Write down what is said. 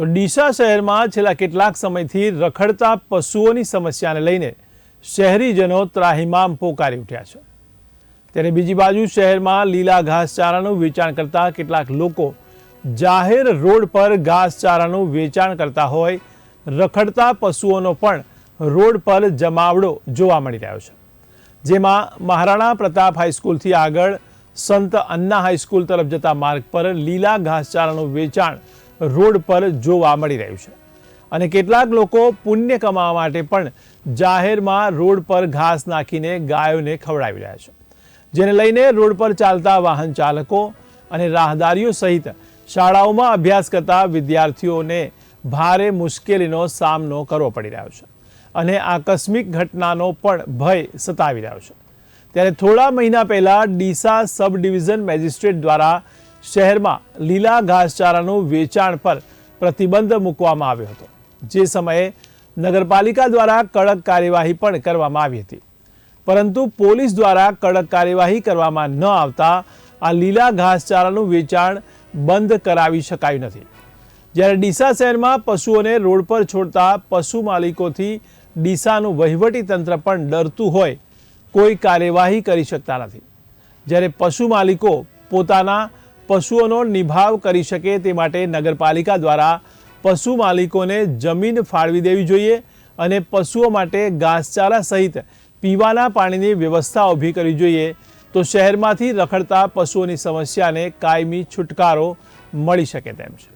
તો ડીસા શહેરમાં છેલ્લા કેટલાક સમયથી રખડતા પશુઓની સમસ્યાને લઈને શહેરીજનો ત્રાહિમામ પોકારી ઉઠ્યા છે. ત્યારે બીજી બાજુ શહેરમાં લીલા ઘાસચારાનું વેચાણ કરતા કેટલાક લોકો જાહેર રોડ પર ઘાસચારાનું વેચાણ કરતા હોય, રખડતા પશુઓનો પણ રોડ પર જમાવડો જોવા મળી રહ્યો છે. જેમાં મહારાણા પ્રતાપ હાઈસ્કૂલથી આગળ, સંત અન્ના હાઈસ્કૂલ તરફ જતા માર્ગ પર લીલા ઘાસચારાનું વેચાણ રોડ પર જોવા મળી રહ્યું છે. અને કેટલાક લોકો પુણ્ય કમાવા માટે પણ જાહેરમાં રોડ પર ઘાસ નાખીને ગાયોને ખવડાવી રહ્યા છે. જેને લઈને રોડ પર ચાલતા વાહન ચાલકો અને રાહદારીઓ સહિત શાળાઓમાં અભ્યાસ કરતા વિદ્યાર્થીઓને ભારે મુશ્કેલીનો સામનો કરવો પડી રહ્યો છે અને આકસ્મિક ઘટનાનો પણ ભય સતાવી રહ્યો છે. ત્યારે થોડા મહિના પહેલા ડીસા સબ ડિવિઝન મેજિસ્ટ્રેટ દ્વારા શહેરમાં લીલા ઘાસચારાનું વેચાણ પર પ્રતિબંધ મૂકવામાં આવ્યો હતો. જે સમયે નગરપાલિકા દ્વારા કડક કાર્યવાહી પણ કરવામાં આવી હતી. પરંતુ પોલીસ દ્વારા કડક કાર્યવાહી કરવામાં ન આવતા આ લીલા ઘાસચારાનું વેચાણ બંધ કરાવી શકાયું નથી. જ્યારે ડીસા શહેરમાં પશુઓને રોડ પર છોડતા પશુ માલિકોથી ડીસાનું વહીવટી તંત્ર પણ ડરતું હોય, કોઈ કાર્યવાહી કરી શકતા નથી. જ્યારે પશુ માલિકો પોતાના પશુઓનો નિભાવ કરી શકે તે માટે નગરપાલિકા દ્વારા પશુ માલિકોને જમીન ફાળવી દેવી જોઈએ અને પશુઓ માટે ઘાસચારા સહિત પીવાના પાણીની વ્યવસ્થા ઊભી કરવી જોઈએ. તો શહેરમાંથી રખડતા પશુઓની સમસ્યાને કાયમી છુટકારો મળી શકે તેમ છે.